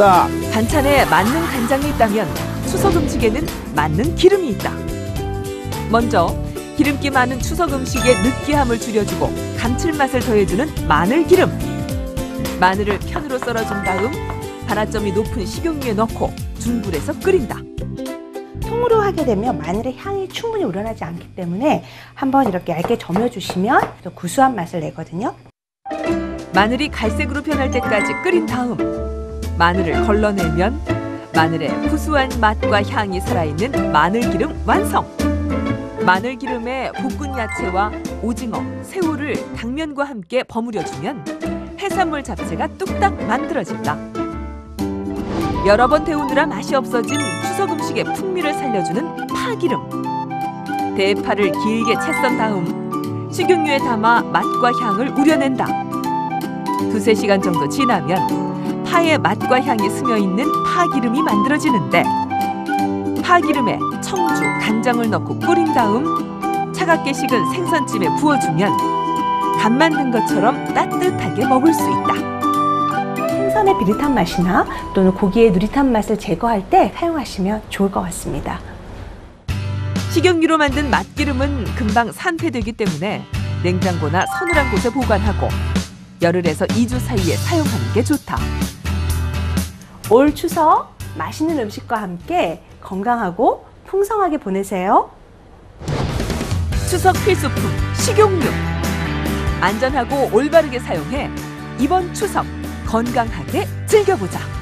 싹 반찬에 맞는 간장이 있다면 추석 음식에는 맞는 기름이 있다. 먼저 기름기 많은 추석 음식의 느끼함을 줄여주고 감칠맛을 더해주는 마늘 기름. 마늘을 편으로 썰어준 다음 발화점이 높은 식용유에 넣고 중불에서 끓인다. 통으로 하게 되면 마늘의 향이 충분히 우러나지 않기 때문에 한번 이렇게 얇게 저며주시면 또 구수한 맛을 내거든요. 마늘이 갈색으로 변할 때까지 끓인 다음 마늘을 걸러내면 마늘의 구수한 맛과 향이 살아있는 마늘기름 완성. 마늘기름에 볶은 야채와 오징어, 새우를 당면과 함께 버무려주면 해산물 잡채가 뚝딱 만들어진다. 여러 번 데우느라 맛이 없어진 추석 음식의 풍미를 살려주는 파기름. 대파를 길게 채 썬 다음 식용유에 담아 맛과 향을 우려낸다. 두세 시간 정도 지나면 파의 맛과 향이 스며 있는 파기름이 만들어지는데 파기름에 청주, 간장을 넣고 끓인 다음 차갑게 식은 생선찜에 부어주면 간 만든 것처럼 따뜻하게 먹을 수 있다. 생선의 비릿한 맛이나 또는 고기의 누릿한 맛을 제거할 때 사용하시면 좋을 것 같습니다. 식용유로 만든 맛기름은 금방 산패되기 때문에 냉장고나 서늘한 곳에 보관하고 열흘에서 2주 사이에 사용하는 게 좋다. 올 추석 맛있는 음식과 함께 건강하고 풍성하게 보내세요. 추석 필수품 식용유. 안전하고 올바르게 사용해 이번 추석 건강하게 즐겨보자.